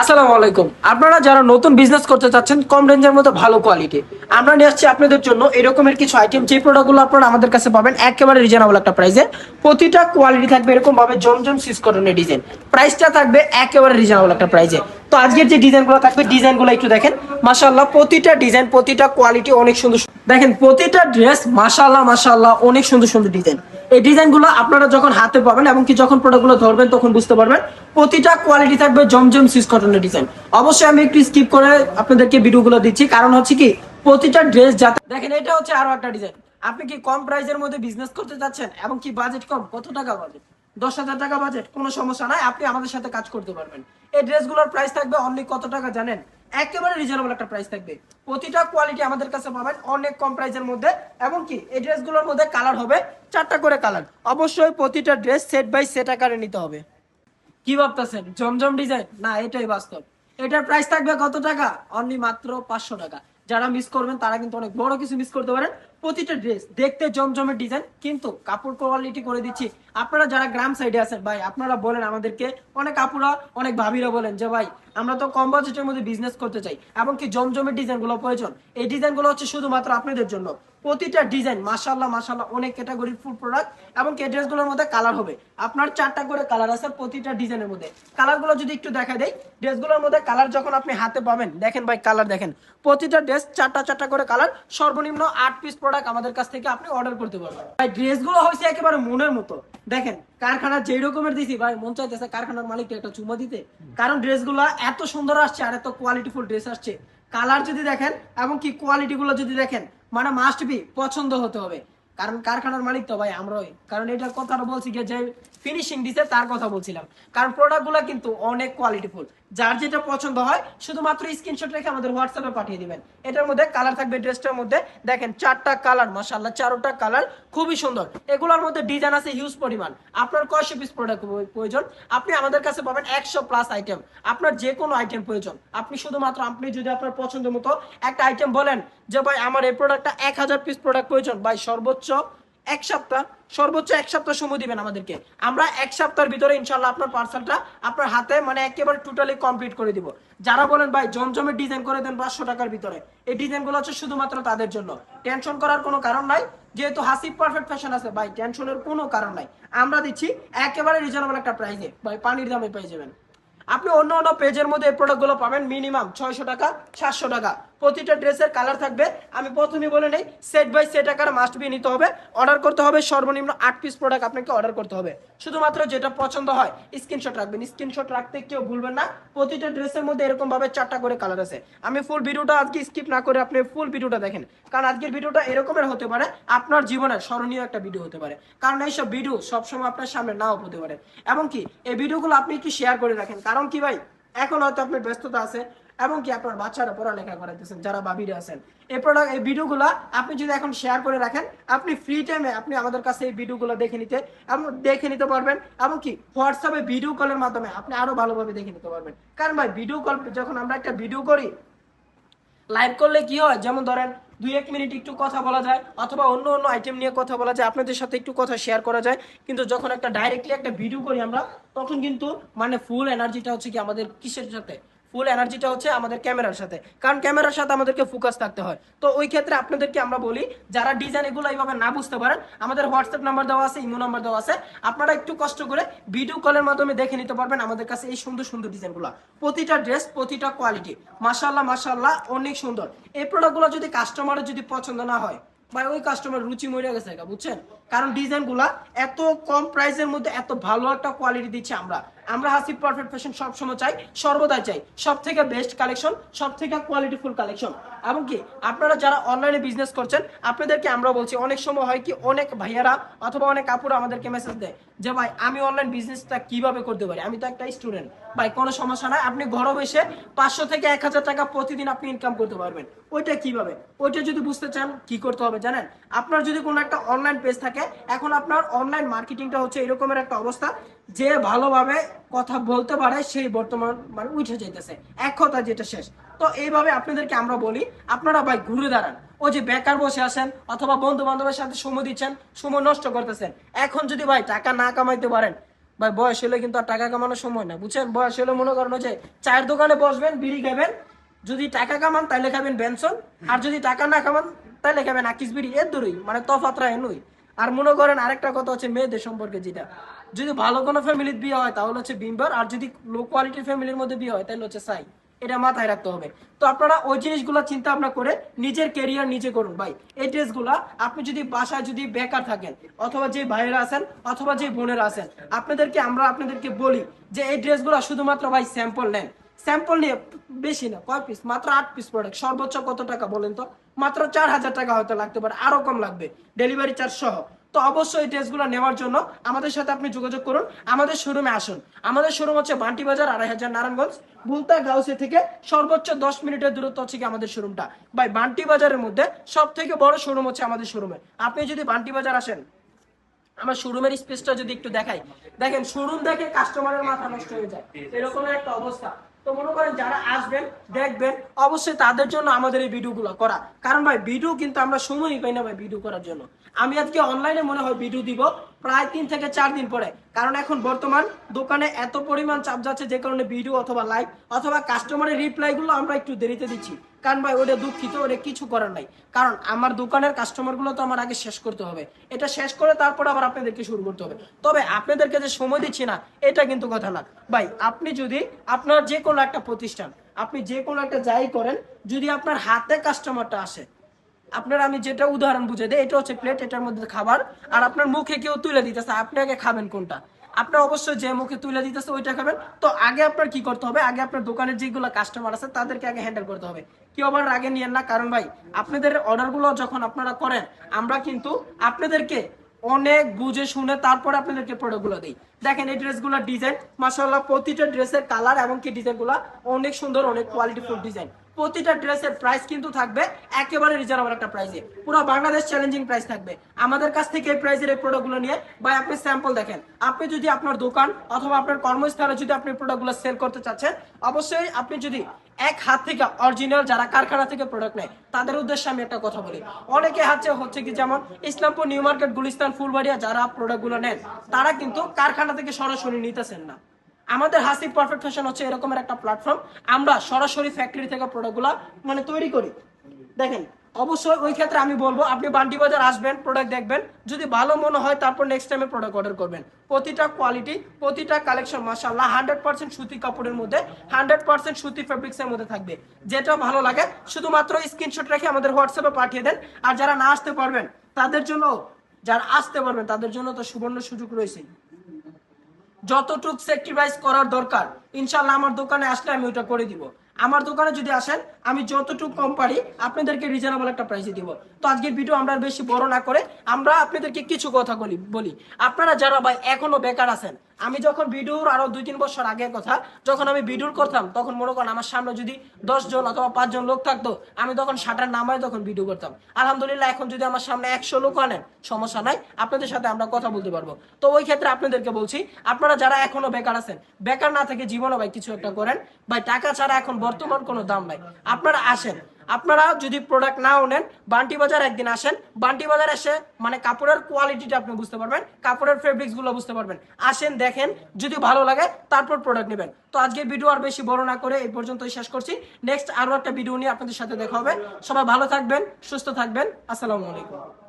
আসসালামু আলাইকুম। আপনারা যারা নতুন বিজনেস করতে চাচ্ছেন, কম রেঞ্জের মধ্যে ভালো কোয়ালিটি আমরা নিয়ে আসছি আপনাদের জন্য এরকমের কিছু আইটেম যে প্রোডাক্টগুলো আপনারা আমাদের কাছে পাবেন, একেবারে রিজনেবল একটা প্রাইসে প্রতিটা কোয়ালিটি থাকবে এরকম ভাবে জমজম সিস কটনের ডিজাইন প্রাইসটা থাকবে একেবারে রিজনেবল একটা প্রাইসে তো আজকের যে ডিজাইনগুলো থাকবে ডিজাইনগুলো একটু দেখেন। মাশাআল্লাহ, প্রতিটা ডিজাইন প্রতিটা কোয়ালিটি অনেক সুন্দর। দেখেন, প্রতিটা ড্রেস মাশাআল্লাহ মাশাআল্লাহ, অনেক সুন্দর সুন্দর ডিজাইন এই ডিজাইনগুলো আপনারা যখন হাতে পাবেন এবং কি যখন প্রোডাক্টগুলো ধরবেন তখন বুঝতে পারবেন, প্রতিটা কোয়ালিটি থাকবে জমজম সিস কটনের ডিজাইন অবশ্যই আমি একটু স্কিপ করে আপনাদেরকে ভিডিওগুলো দিচ্ছি, কারণ হচ্ছে কি, প্রতিটা ড্রেস যাতে দেখেন, এটা হচ্ছে আরও একটা ডিজাইন আপনি কি কম প্রাইসের মধ্যে বিজনেস করতে চাচ্ছেন, এবং কি বাজেট কম? কত টাকা বাজেট দশ হাজার টাকা বাজেট কোনো সমস্যা নাই, আপনি আমাদের সাথে কাজ করতে পারবেন। এই ড্রেসগুলোর প্রাইস থাকবে অনলি কত টাকা জানেন? একেবারে রিজনেবল একটা প্রাইস থাকবে। প্রতিটা কোয়ালিটি আমাদের কাছে পাবেন অনেক কম প্রাইসের মধ্যে এবং কি এই ড্রেসগুলোর মধ্যে কালার হবে চারটা করে কালার অবশ্যই প্রতিটা ড্রেস সেট বাই সেট আকারে নিতে হবে। কি ভাবতেছেন? জমজম ডিজাইন না, এটাই বাস্তব। এটার প্রাইস থাকবে কত টাকা? অনলি মাত্র পাঁচশো টাকা। যারা মিস করবেন, তারা কিন্তু অনেক বড় কিছু মিস করতে পারেন। প্রতিটা ড্রেস দেখতে জমজমের ডিজাইন কিন্তু কাপড় কোয়ালিটি করে দিচ্ছি। আপনারা যারা গ্রাম সাইডে আছেন, ভাই, আপনারা বলেন আমাদেরকে, অনেক আপুরা, অনেক ভাবিরা বলেন যে, ভাই, আমরা তো কম বাজেটের মধ্যে বিজনেস করতে চাই, এমনকি জমজমের ডিজাইনগুলো প্রয়োজন। এই ডিজাইনগুলো হচ্ছে শুধুমাত্র আপনাদের জন্য। প্রতিটা ডিজাইন মাশাল্লাহ মাশাল্লাহ অনেক ক্যাটাগরির ফুল প্রোডাক্ট এবং এই ড্রেসগুলোর মধ্যে কালার হবে। আপনার চারটা করে কালার আছে প্রতিটা ডিজাইনের মধ্যে। কালারগুলো যদি একটু দেখা দেয় ড্রেসগুলোর মধ্যে কালার যখন আপনি হাতে পাবেন, দেখেন ভাই কালার দেখেন, প্রতিটা ড্রেস চারটা চারটা করে কালার সর্বনিম্ন আট পিস প্রোডাক্ট আমাদের কাছ থেকে আপনি অর্ডার করতে পারবেন। ভাই, ড্রেসগুলো হয়েছে একেবারে মনের মতো। দেখেন, কারখানা যেই রকমের দিছি, ভাই, মন চাইতেছে কারখানার মালিককে একটা চুমা দিতে। কারণ ড্রেসগুলো এত সুন্দর আসছে আর এত কোয়ালিটিফুল ড্রেস আসছে। কালার যদি দেখেন এবং কি কোয়ালিটি গুলো যদি দেখেন মানে মাস্ট বি পছন্দ হতে হবে কারণ কারখানার মালিক তো ভাই আমরাই। কারণ এটার কথাটা বলছি যে ফিনিশিং দিতে তার কথা বলছিলাম। কারণ প্রোডাক্টগুলো কিন্তু অনেক কোয়ালিটিফুল যার যেটা পছন্দ হয়, শুধুমাত্র স্ক্রিনশট রেখে আমাদের হোয়াটসঅ্যাপে পাঠিয়ে দিবেন। এটার মধ্যে কালার থাকবে ড্রেসটার মধ্যে। দেখেন চারটা কালার মাসাল্লাহ চারোটা কালার খুবই সুন্দর। এগুলোর মধ্যে ডিজাইন আছে হিউজ পরিমাণ। আপনার কয়শো পিস প্রোডাক্ট প্রয়োজন? আপনি আমাদের কাছে পাবেন একশো প্লাস আইটেম আপনার যে কোনো আইটেম প্রয়োজন। আপনি শুধুমাত্র, আপনি যদি আপনার পছন্দ মতো একটা আইটেম বলেন যে, ভাই, আমার এই প্রোডাক্টটা এক হাজার পিস প্রোডাক্ট প্রয়োজন। ভাই, সর্বোচ্চ এক সপ্তাহ, সর্বোচ্চ এক সপ্তাহ সময় দিবেন আমাদেরকে। আমরা এক সপ্তাহের ভিতরে ইনশাল্লাহ আপনার পার্সেলটা আপনার হাতে মানে একেবারে টোটালি কমপ্লিট করে দিব। যারা বলেন, ভাই জমজমের ডিজাইন করে দেন পাঁচশো টাকার ভিতরে। এই ডিজাইনগুলো হচ্ছে শুধুমাত্র তাদের জন্য। টেনশন করার কোনো কারণ নাই। যেহেতু হাসিব পারফেক্ট ফ্যাশন আছে, ভাই টেনশনের কোনো কারণ নাই। আমরা দিচ্ছি একেবারে রিজনেবল একটা প্রাইসে ভাই, পানির দামে পেয়ে যাবেন। আপনি অন্য অন্য পেজের মধ্যে এই প্রোডাক্টগুলো পাবেন মিনিমাম ছয়শো টাকা, সাতশো টাকা। প্রতিটা ড্রেসের কালার থাকবে। আমি প্রথমে বলে নেই সেট বাই সেট আকার মাস্ট বি নিতে হবে। অর্ডার করতে হবে, সর্বনিম্ন আট পিস প্রোডাক্ট আপনাকে অর্ডার করতে হবে। শুধুমাত্র যেটা পছন্দ হয় স্ক্রিনশট রাখবেন। স্ক্রিনশট রাখতে কেউ ভুলবেন না, প্রতিটা ড্রেসের মধ্যে এরকম ভাবে চারটা করে কালার আছে। আমি ফুল ভিডিওটা আজকে স্কিপ না করে আপনি ফুল ভিডিওটা দেখেন। কারণ আজকের ভিডিওটা এরকমের হতে পারে, আপনার জীবনের স্মরণীয় একটা ভিডিও হতে পারে। কারণ এইসব ভিডিও সবসময় আপনার সামনে নাও হতে পারে। এবং কি, এই ভিডিওগুলো আপনি একটু শেয়ার করে রাখেন। কারণ কি ভাই, এখন হয়তো আপনার ব্যস্ততা আছে এবং কি আপনার বাচ্চারা পড়ালেখা করাইতেছেন, যারা বাবিরা আছেন। এই প্রোডাক্ট এই ভিডিওগুলো আপনি যদি এখন শেয়ার করে রাখেন, আপনি ফ্রি টাইমে আপনি আমাদের কাছে এই ভিডিওগুলো দেখে নিতে, এবং দেখে নিতে পারবেন, এবং কি হোয়াটসঅ্যাপে ভিডিও কলের মাধ্যমে আপনি আরও ভালোভাবে দেখে নিতে পারবেন। কারণ ভাই ভিডিও কল যখন আমরা একটা ভিডিও করি লাইভ করলে কি হয়? যেমন ধরেন, দুই এক মিনিট একটু কথা বলা যায়, অথবা অন্য অন্য আইটেম নিয়ে কথা বলা যায়, আপনাদের সাথে একটু কথা শেয়ার করা যায়। কিন্তু যখন একটা ডাইরেক্টলি একটা ভিডিও করি আমরা, তখন কিন্তু মানে ফুল এনার্জিটা হচ্ছে কি আমাদের কিসের সাথে? ফুল এনার্জিটা হচ্ছে আমাদের ক্যামেরার সাথে। কারণ ক্যামেরার সাথে আমাদেরকে ফোকাস থাকতে হয়। তো ওই ক্ষেত্রে আপনাদেরকে আমরা বলি, যারা ডিজাইন এগুলো এইভাবে না বুঝতে পারেন, আমাদের হোয়াটসঅ্যাপ নাম্বার দেওয়া আছে ইমো নাম্বার দেওয়া আছে। আপনারা একটু কষ্ট করে ভিডিও কলের মাধ্যমে দেখে নিতে পারবেন আমাদের কাছে এই সুন্দর সুন্দর ডিজাইনগুলো প্রতিটা ড্রেস প্রতিটা কোয়ালিটি মাশাল্লাহ মাশাল্লাহ অনেক সুন্দর। এই প্রোডাক্টগুলো যদি কাস্টমারের যদি পছন্দ না হয়, ভাই, ওই কাস্টমার রুচি মরে গেছে বুঝছেন? কারণ ডিজাইনগুলা এত কম প্রাইসের মধ্যে এত ভালো একটা কোয়ালিটি দিচ্ছে আমরা। আমরা হাসিব পারফেক্ট ফ্যাশন সবসময় চাই, সর্বদাই চাই। সব থেকে বেস্ট কালেকশন সব থেকে কোয়ালিটিফুল কালেকশন এবং কি, আপনারা যারা অনলাইনে বিজনেস করছেন, আপনাদেরকে আমরা বলছি, অনেক সময় হয় কি, অনেক ভাইয়ারা অথবা অনেক আপুরা আমাদেরকে মেসেজ দেয় যে, ভাই, আমি অনলাইন বিজনেসটা কীভাবে করতে পারি? আমি তো একটা স্টুডেন্ট ভাই, কোনো সমস্যা নাই, আপনি ঘরে বসে পাঁচশো থেকে এক হাজার টাকা প্রতিদিন আপনি ইনকাম করতে পারবেন। ওইটা কীভাবে? ওইটা যদি বুঝতে চান, কি করতে হবে জানেন? আপনার যদি কোনো একটা অনলাইন পেজ থাকে, এখন আপনার অনলাইন মার্কেটিংটা হচ্ছে এরকমের একটা অবস্থা যে ভালোভাবে কথা বলতে পারে, সেই বর্তমান মানে উঠে যাইতেছে। এক কথা যেটা শেষ। তো এইভাবে আপনাদেরকে আমরা বলি, আপনারা ভাই ঘুরে দাঁড়ান। ও যে বেকার বসে আসেন অথবা বন্ধু বান্ধবের সাথে সময় দিচ্ছেন, সময় নষ্ট করতেছেন। এখন যদি ভাই টাকা না কামাইতে পারেন, ভাই বয়স হলে কিন্তু আর টাকা কামানোর সময় না, বুঝছেন? বয়স হলে মনে করেন যে চায়ের দোকানে বসবেন, বিড়ি খাবেন, যদি টাকা কামান তাহলে খাবেন বেনসন, আর যদি টাকা না কামান তাহলে খাবেন আকিস বিড়ি, এর দূরই মানে তফাতরা এনুই আর মনে করেন আরেকটা কথা হচ্ছে মেয়েদের সম্পর্কে যেটা যদি ভালো কোনো ফ্যামিলির বিয়ে হয়, তাহলে হচ্ছে বিম্বার। আর যদি লো কোয়ালিটির ফ্যামিলির মধ্যে বিয়ে হয়, তাহলে হচ্ছে সাই। এটা মাথায় রাখতে হবে। তো আপনারা ওই জিনিসগুলো চিন্তা ভাবনা করে নিজের কেরিয়ার নিজে করুন ভাই। এই ড্রেসগুলো আপনি যদি বাসায় যদি বেকার থাকেন, অথবা যে ভাইয়েরা আছেন, অথবা যে বোনেরা আছেন, আপনাদেরকে আমরা আপনাদেরকে বলি যে এই ড্রেসগুলো শুধুমাত্র ভাই স্যাম্পল নেন। স্যাম্পল নিয়ে বেশি না, কয় পিস মাত্র আট পিস প্রোডাক্ট সর্বোচ্চ কত টাকা বলেন তো? মাত্র চার হাজার টাকা হয়তো লাগতে পারে, আরও কম লাগবে। ডেলিভারি চার্জ সহ। তো অবশ্যই এই ড্রেসগুলো নেওয়ার জন্য আমাদের সাথে আপনি যোগাযোগ করুন। আমাদের শোরুমে আসুন। আমাদের শোরুম হচ্ছে বান্টি বাজার, আড়াই হাজার নারায়ণগঞ্জ বুলতা গাউসে থেকে সর্বোচ্চ দশ মিনিটের দূরত্ব হচ্ছে কি আমাদের শোরুমটা ভাই, বান্টি বাজারের মধ্যে সব থেকে বড় শোরুম হচ্ছে আমাদের শোরুমে আপনি যদি বান্টি বাজার আসেন, আমার শোরুমের স্পেসটা যদি একটু দেখাই। দেখেন শোরুম দেখে কাস্টমারের মাথা নষ্ট হয়ে যায়। এরকম একটা অবস্থা। তো মনে করেন যারা আসবেন, দেখবেন, অবশ্যই তাদের জন্য আমাদের এই ভিডিওগুলো করা। কারণ ভাই, ভিডিও কিন্তু আমরা সময়ই পাই না ভাই, ভিডিও করার জন্য। আমি আজকে অনলাইনে মনে হয় ভিডিও দিব। প্রায় তিন থেকে চার দিন পরে। কারণ এখন বর্তমান দোকানে এত পরিমাণ চাপ যাচ্ছে যে কারণে ভিডিও অথবা লাইভ অথবা কাস্টমারের রিপ্লাইগুলো আমরা একটু দেরিতে দিচ্ছি। কারণ ভাই ওটা দুঃখিত ওটা কিছু করার নাই। কারণ আমার দোকানের কাস্টমারগুলো তো আমার আগে শেষ করতে হবে। এটা শেষ করে তারপর আবার আপনাদেরকে শুরু করতে হবে। তবে আপনাদেরকে যে সময় দিচ্ছি না, এটা কিন্তু কথা না। ভাই, আপনি যদি আপনার যে কোনো একটা প্রতিষ্ঠান, আপনি যে কোনো একটা যাই করেন, যদি আপনার হাতে কাস্টমারটা আসে আপনার আমি যেটা উদাহরণ বুঝে দেয় এটা হচ্ছে প্লেট এটার মধ্যে খাবার, আর আপনার মুখে কেউ তুলে দিতেছে, আপনি আগে খাবেন কোনটা? আপনার অবশ্যই যে মুখে তুলে দিতেছে, ওইটা খাবেন। তো আগে আপনার কি করতে হবে? আগে আপনার দোকানের যেগুলো কাস্টমার আছে, তাদেরকে আগে হ্যান্ডেল করতে হবে। কেউ আবার আগে নিয়েন না, কারণ ভাই, আপনাদের অর্ডারগুলো যখন আপনারা করেন, আমরা কিন্তু আপনাদেরকে অনেক বুঝে শুনে তারপর আপনাদেরকে প্রোডাক্টগুলো দিই। দেখেন, এই ড্রেসগুলোর ডিজাইন মাসাল্লাহ প্রতিটা ড্রেসের কালার এবং কি ডিজাইনগুলো অনেক সুন্দর, অনেক কোয়ালিটিফুল ডিজাইন প্রতিটা ড্রেসের প্রাইস কিন্তু থাকবে একেবারে রিজনেবল একটা প্রাইসে পুরো বাংলাদেশ চ্যালেঞ্জিং প্রাইস থাকবে। আমাদের কাছ থেকে এই প্রাইসের এই প্রোডাক্টগুলো নিয়ে, ভাই, আপনি স্যাম্পল দেখেন। আপনি যদি আপনার দোকান অথবা আপনার কর্মস্থলে যদি আপনি প্রোডাক্টগুলো সেল করতে চাচ্ছেন, অবশ্যই আপনি যদি এক হাত থেকে অরিজিনাল যারা কারখানা থেকে প্রোডাক্ট নেয়, তাদের উদ্দেশ্যে আমি একটা কথা বলি। অনেকে হাতে হচ্ছে কি যেমন ইসলামপুর, নিউ মার্কেট, গুলিস্তান, ফুলবাড়িয়া যারা প্রোডাক্টগুলো নেন, তারা কিন্তু কারখানা থেকে সরাসরি নিতেছেন না। আমাদের হাসি পারফেক্ট ফ্যাশন হচ্ছে এরকমের একটা প্ল্যাটফর্ম আমরা সরাসরি ফ্যাক্টরি থেকে প্রোডাক্টগুলো মানে তৈরি করি। দেখেন, অবশ্যই ওই ক্ষেত্রে আমি বলব, আপনি বান্টি বাজার আসবেন প্রোডাক্ট দেখবেন। যদি ভালো মনে হয়, তারপর নেক্সট টাইমে প্রোডাক্ট অর্ডার করবেন। প্রতিটা কোয়ালিটি প্রতিটা কালেকশন মাসাল্লাহ হান্ড্রেড পার্সেন্ট সুতি কাপড়ের মধ্যে হান্ড্রেড পার্সেন্ট সুতি ফেব্রিক্সের মধ্যে থাকবে। যেটা ভালো লাগে, শুধুমাত্র স্ক্রিনশট রেখে আমাদের হোয়াটসঅ্যাপে পাঠিয়ে দেন। আর যারা না আসতে পারবেন, তাদের জন্য, যারা আসতে পারবেন, তাদের জন্য তো সুবর্ণ সুযোগ রয়েছে। যতটুক স্যাক্রিফাইস করার দরকার ইনশাল্লাহ আমার দোকানে আসলে আমি ওইটা করে দিব। আমার দোকানে যদি আসেন, আমি যতটুক কম পারি, আপনাদেরকে রিজনেবল একটা প্রাইসে দিব। তো আজকের ভিডিও আমরা বেশি বড় না করে, আমরা আপনাদেরকে কিছু কথা বলি বলি। আপনারা যারা ভাই এখনও বেকার আছেন আমি যখন ভিডিওর আরও দুই তিন বছর আগের কথা, যখন আমি ভিডিওর করতাম, তখন মনে করেন আমার সামনে যদি জন অথবা পাঁচজন লোক থাকতো, আমি তখন শাটার নামায় তখন ভিডিও করতাম। আলহামদুলিল্লাহ, এখন যদি আমার সামনে একশো লোক আনেন, সমস্যা নাই, আপনাদের সাথে আমরা কথা বলতে পারব। তো ওই ক্ষেত্রে আপনাদেরকে বলছি, আপনারা যারা এখনও বেকার আছেন, বেকার না থেকে জীবনে ভাই কিছু একটা করেন, ভাই, টাকা ছাড়া এখন বর্তমান কোনো দাম নাই। আপনারা আসেন আপনারা যদি প্রোডাক্ট নাও নেন, বান্টি বাজার একদিন আসেন। বান্টি বাজার এসে মানে কাপড়ের কোয়ালিটিটা আপনি বুঝতে পারবেন, কাপড়ের ফেব্রিক্সগুলো বুঝতে পারবেন। আসেন, দেখেন, যদি ভালো লাগে, তারপর প্রোডাক্ট নেবেন। তো আজকে ভিডিও আর বেশি বড় না করে এই পর্যন্তই শেষ করছি। নেক্সট আরও একটা ভিডিও নিয়ে আপনাদের সাথে দেখা হবে। সবাই ভালো থাকবেন, সুস্থ থাকবেন। আসসালামু আলাইকুম।